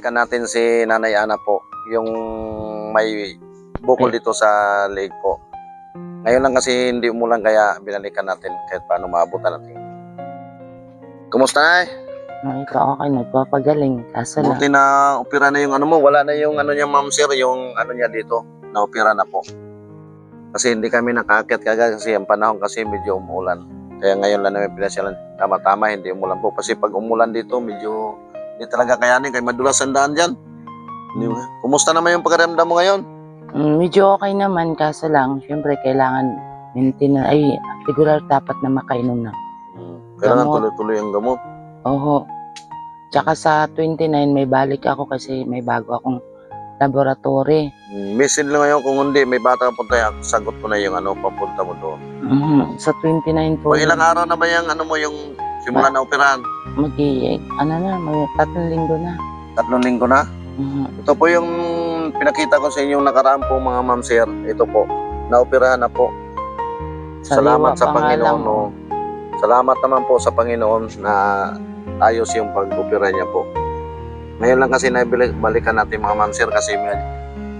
Ikan natin si Nanay Ana po, yung may bukol dito sa leg po. Ngayon lang kasi hindi umulan kaya binalikan natin kahit paano maabutan natin. Kumusta na No, ito okay, nagpapagaling. Kaso Buti na opera na yung ano mo, wala na yung ano niya ma'am sir, yung ano niya dito, na opera na po. Kasi hindi kami nakakit kagad kasi ang panahon kasi medyo umulan. Kaya ngayon lang namin pinasyalan, tama-tama, hindi umulan po. Kasi pag umulan dito, medyo hindi talaga kayanin, kaya madulas ang daan dyan. Hindi ba? Kumusta naman yung pagkaramdam mo ngayon? mm, medyo okay naman. Kaso lang, syempre, kailangan maintain na, ay, regular dapat na makainom na. Kailangan Gamot. tuloy-tuloy ang gamot. Oo. Tsaka sa 29, may balik ako kasi may bago akong laboratory. Mm, Message lang ngayon kung hindi, may bata pa tayo, sagot ko na yung ano, papunta mo doon. Mhm. Sa 29 po, O ilang araw na ba yung ano mo, yung simula na operahan? mag ano na, may tatlong linggo na. Tatlong linggo na? Mhm. Ito po yung pinakita ko sa inyong nakaraan po mga ma'am sir. Ito po, naoperahan na po. Salamat sa pa nga lang, Panginoon. No? Salamat naman po sa Panginoon na ayos yung pag-opera niya po. Ngayon lang kasi nabalikan natin mga ma'am sir kasi may-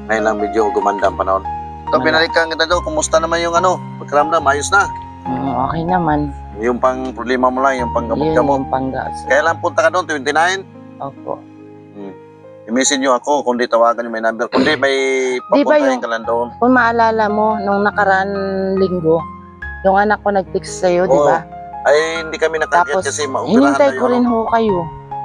ngayon lang medyo gumanda ang panahon. Ito, Wala. pinalikan kita daw. Kumusta naman yung ano? Pagkaramdam, ayos na. Mhm, okay naman. Yung pang problema mo lang, yung pang Yun gamot-gamot. yung panggas. Kailan punta ka doon? 29? Opo. I-message nyo ako, kundi tawagan nyo may number. Kundi may Di ba papuntahin yung- ka lang doon. Kung maalala mo, nung nakaraan linggo, yung anak ko nag-text sa'yo, di Oo. ba? Ay, hindi kami nakakit Tapos, kasi maupirahan hinintay ko yun. rin ho kayo.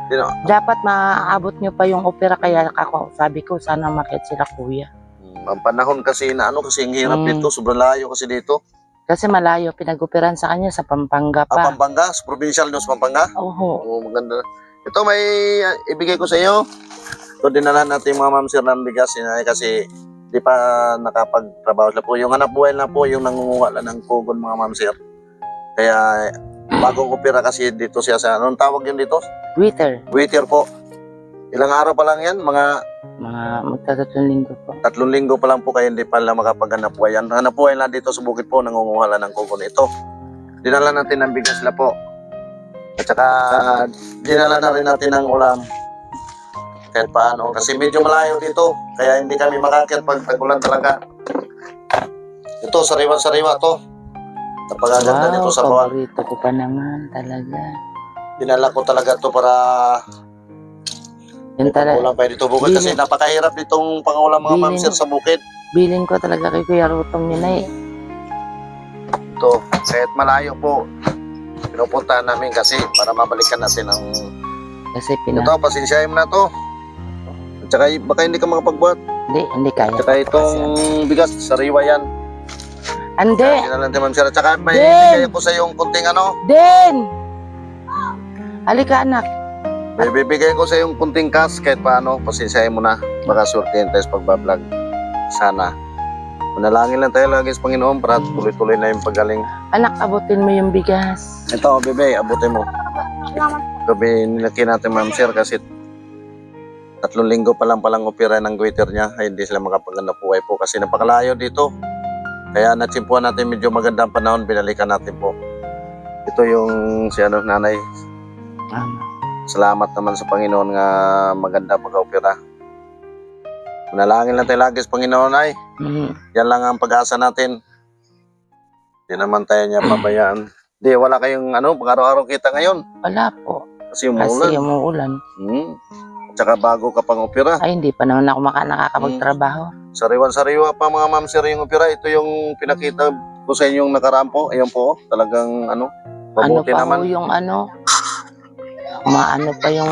Di na- Dapat maaabot nyo pa yung opera, kaya ako, sabi ko, sana makit sila kuya. Mm, Ang panahon kasi na ano kasi ang hirap Mm. dito, sobrang layo kasi dito. Kasi malayo, pinag-operan sa kanya sa Pampanga Ah, pa. Pampanga, sa provincial news Pampanga. Oo. Oo, maganda. Ito may ah, ibigay ko sa iyo. Ito dinala natin mga ma'am sir ng bigas kasi di pa nakapagtrabaho sila po. Yung hanap buhay na po, yung nangunguha lang ng kugon mga ma'am sir. Kaya bagong opera kasi dito siya sa, anong tawag yun dito? Twitter. Waiter po. Ilang araw pa lang yan, mga Mga magtatatlong linggo po. tatlong linggo pa lang po kayo hindi pa lang makapaghanap buhay. Ang hanap buhay lang dito sa bukid po, nangunguha lang ng kugon. Ito, dinala natin ng bigas sila po. At saka, dinala na rin natin ng ulam. Kahit paano. Kasi medyo malayo dito. Kaya hindi kami makakit pag tagulan talaga. Ito, sariwa-sariwa to. Napakaganda nito sa bawal. paborito ko pa naman talaga. Dinala ko talaga to para Yun talaga. ulam pa dito bukid. Kasi Bilin. napakahirap ditong pangulam mga Bilin. mamsir sa bukid. Bilin ko talaga kay Kuya Rutong yun eh. Ito, kahit malayo po, pinupuntahan namin kasi para mabalikan natin ang... Kasi pina... Ito, pasensyahin mo na to. At saka baka hindi ka makapagbuhat. Hindi, hindi kaya. At saka itong bigas, sariwa yan. Ande! Hindi na lang Ma'am Sir. At saka may Ben! bibigay ko sa yung kunting ano, Den! Halika anak. May bibigay ko sa yung kunting cash kahit paano, pasensyahin mo na. Baka surtihin tayo sa pagbablog. Sana. Manalangin lang tayo lagi sa Panginoon para tuloy-tuloy na yung pagaling. Anak, abutin mo yung bigas. Ito, bebe, abutin mo. Gabi nilaki natin ma'am sir kasi tatlong linggo pa lang palang opera ng waiter niya ay hindi sila makapaganda buhay po kasi napakalayo dito. Kaya natsimpuan natin medyo magandang panahon, binalikan natin po. Ito yung si ano, nanay. Ano? Salamat naman sa Panginoon nga maganda pagka-opera. Manalangin lang tayo lagi sa Panginoon ay. Mhm. Yan lang ang pag-asa natin. Hindi naman tayo niya pabayaan. Hindi, wala kayong ano, pang-araw-araw kita ngayon. Wala po. Kasi umulan. Kasi umuulan. Hmm. Tsaka bago ka pang opera. Ay, hindi pa naman ako maka nakakapagtrabaho. Sariwan-sariwa pa mga ma'am sir yung opera. Ito yung pinakita ko sa inyong nakaraan po. Ayan po. Talagang ano. Ano Mabuti pa naman. ho yung ano? Maano pa yung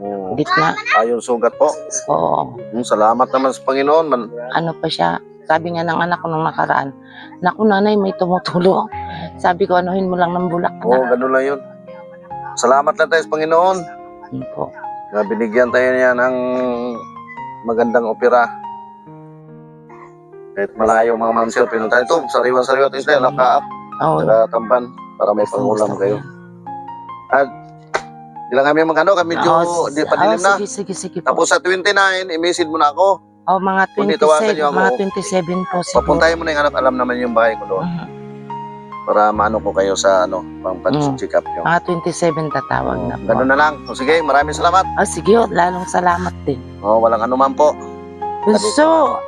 Hmm. gitna? Ayun sugat po. Oo. Hmm, salamat naman sa Panginoon. Man, Ano pa siya? Sabi nga ng anak ko nung nakaraan, Naku nanay, may tumutulo. Sabi ko, anuhin mo lang ng bulak Oo, na. ganun lang yun. Salamat lang tayo sa Panginoon. Yun po. Na binigyan tayo niya ng magandang opera. Kahit malayo mga ma'am sir, pinuntahan ito. Sariwan-sariwa tayo tayo. Naka-up. Oo. Taga-tamban. Para may pangulam kayo. At ilang kami magkano, kami medyo Oo, di pa dilim oo, na. Sige, sige, sige po. Tapos sa 29, i-message mo na ako. oh, mga Kundi tawagan 27, niyo ako. mga 27 po siguro. Papuntahin mo na yung hanap, alam naman yung bahay ko doon. Mhm. para maano po kayo sa ano, pang Mm. check up nyo. Mga 27 tatawag na po. Ganun na lang. O sige, maraming salamat. Ah, sige, oh, lalong salamat din. Oh, walang anuman po. So,